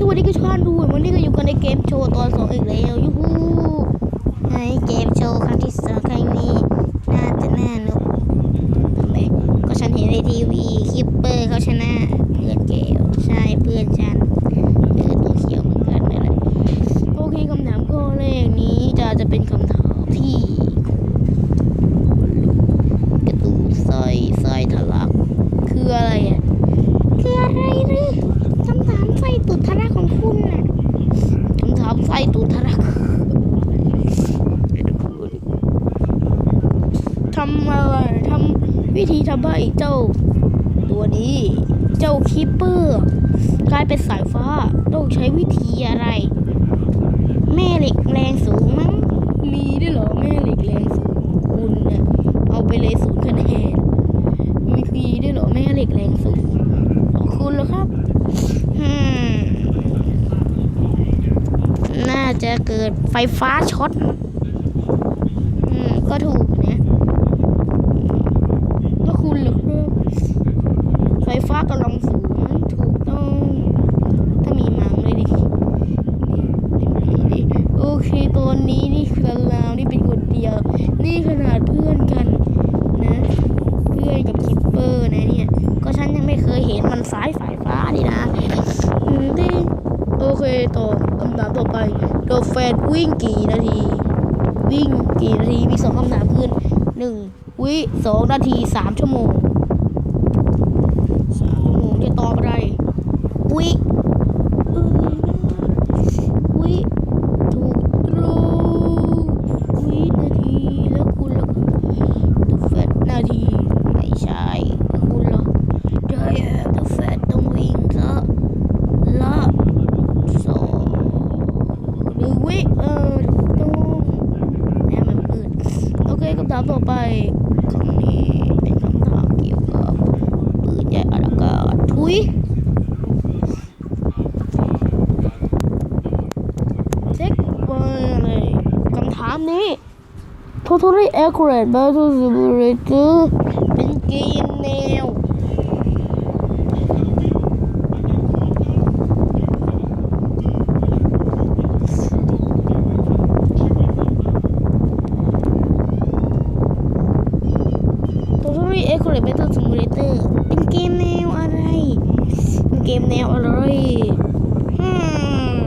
สวัสดีกท่านด้วยวันนี้ก็อยู่กันในเกมโชว์ตอนสองอีกแล้วยูฮูในเกมโชว์ครั้งที่สองครั้งนี้น่าจะน่านุกทำไมก็ฉันเห็นในทีวีคิปเปอร์เขาชนะเพื่อนเกลใช่เพื่อนฉันเออตัวเขียวเหมือนกันนั่นแหละโอเคคำถามข้อแรกนี้จะจะเป็นคำถามที่กระตูสร้อยสร้อยทะลักคืออะไรอะ คืออะไรหรือคำถามไฟตุดทะลักของคุณน่ะคำถามไฟตุดทะลักทำอะไรทำวิ ธีทำให้เจ้า ตัวนี้ เจ้าคีปเปอร์กลายเป็นสายฟ้าต้องใช้วิธีอะไร แม่เหล็กแรงสูงมั้งมีด้วยเหรอแม่เหล็กแรงสูงคุณเนี่ยเอาไปเลยศูนย์คะแนนมีมีด้วยเหรอแม่เหล็กแรงสูงขอบคุณแล้วครับอืมน่าจะเกิดไฟฟ้าช็อตมั้งอืมก็ถูกคุณเหรอครับ ไฟฟ้ากำลังสูงถูกต้อง ถ้ามีมังเลยดิดิโอเคตัวนี้นี่คือลาวนี่เป็นคนเดียว นี่ขนาดเพื่อนกันนะเพื่อนกับคิปเปอร์นะเนี่ยก็ฉันยังไม่เคยเห็นมันสายสายฟ้านี่นะดิโอเคต่อคำถามต่อไปโดแฟนวิ่งกี่นาที วิ่งกี่นาทีมีสองคำถามคือหนึ่งวิสองนาทีสามชั่วโมงสามชั่วโมงจะตอบอะไร วิเออวิถูกต้องวินาทีแล้วคุณล่ะโดแฟนนาทีไม่ใช่คุณล่ะไดแอมแฟตต้องวิ่งละละสองหรือวิเออถูกต้องแน่มันมืดโอเคคำถามต่อไปคำนี้เป็นคำถามเกี่ยวกับปืนใหญ่อากาศทุยเช็คไปเลยคำถามนี้ Totally accurate battle simulator เป็นเกมแนว Totally Accurate Battle Simulator เป็นเกมแนวอะไร เป็นเกมแนวอะไรฮึม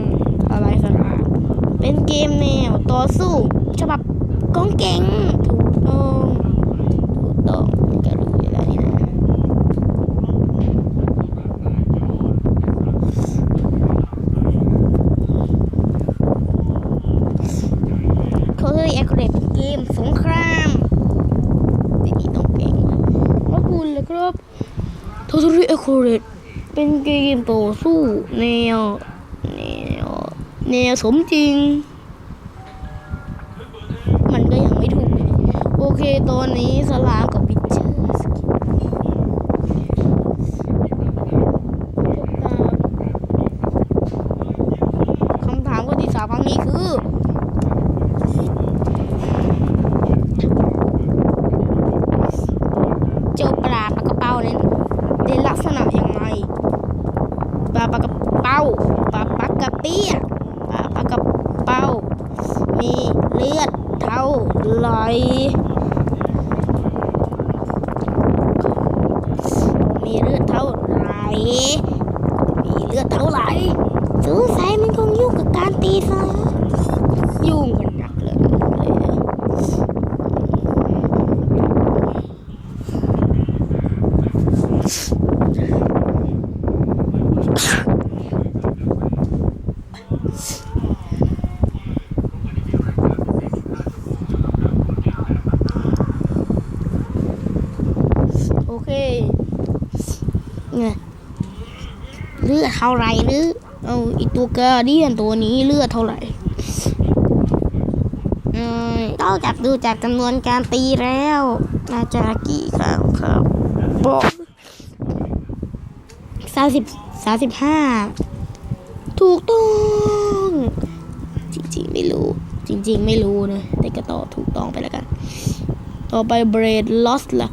อะไรสระเป็นเกมแนวต่อสู้ฉบับ กองเก่งถูกต้องถูกต้องแกรู้อยู่แล้วนี่นะ Totally Accurate เป็นเกมสงครามไม่มีต้องเก่งแล้วคุณเลยครับ Totally Accurate เป็นเกมต่อสู้แนวแนวแนวสมจริง เคตอนนี้สลามกับวิเชอร์สกิคำถามข้อที่สามครั้งนี้คือ เจ้าปลาปลากระเป้านั้นเป็นลักษณะอย่างไรปลาปลากระเป้าปลาปลากระเปี้ยปลาปลากระเป้า มีเลือดเท่าไหรมีเลือดเท่าไหรมีเลือดเท่าไหร่สงสัยมันคงยุ่งกับการตีซะยุ่งกันหนักเลยเลย โอเค ไงเลือดเท่าไหรหรือเอาอีตัวกาเดียนตัวนี้เลือดเท่าไหร่เออต้องจับดูจากจำนวนการตีแล้วน่าจะกี่ครั้งครับบอกสามสิบสามสิบห้าถูกต้อง จริงๆไม่รู้ จริง ๆ ไม่รู้นะแต่ก็ตอบถูกต้องไปแล้วกัน ต่อไปเบรดลอสล่ะ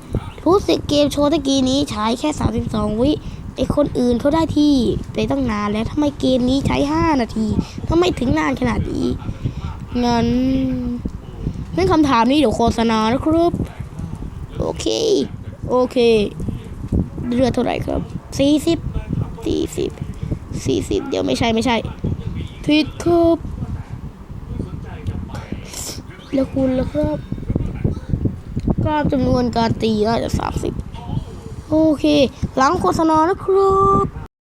รู้สึกเกมโชว์ตะกี้นี้ใช้แค่ 32 วิไอคนอื่นเขาได้ที่ไปตั้งนานแล้วทำไมเกมนี้ใช้ห้านาทีทำไมถึงนานขนาดนี้งั้นนั่นคำถามนี้เดี๋ยวโฆษณานะครับ โอเค โอเค เรือเท่าไหร่ครับสี่สิบสี่สิบสี่สิบเดี๋ยวไม่ใช่ไม่ใช่ผิดครับแล้วคุณแล่ะครับ ก็จำนวนการตีน่าจะสามสิบโอเค หลังโฆษณานะครับ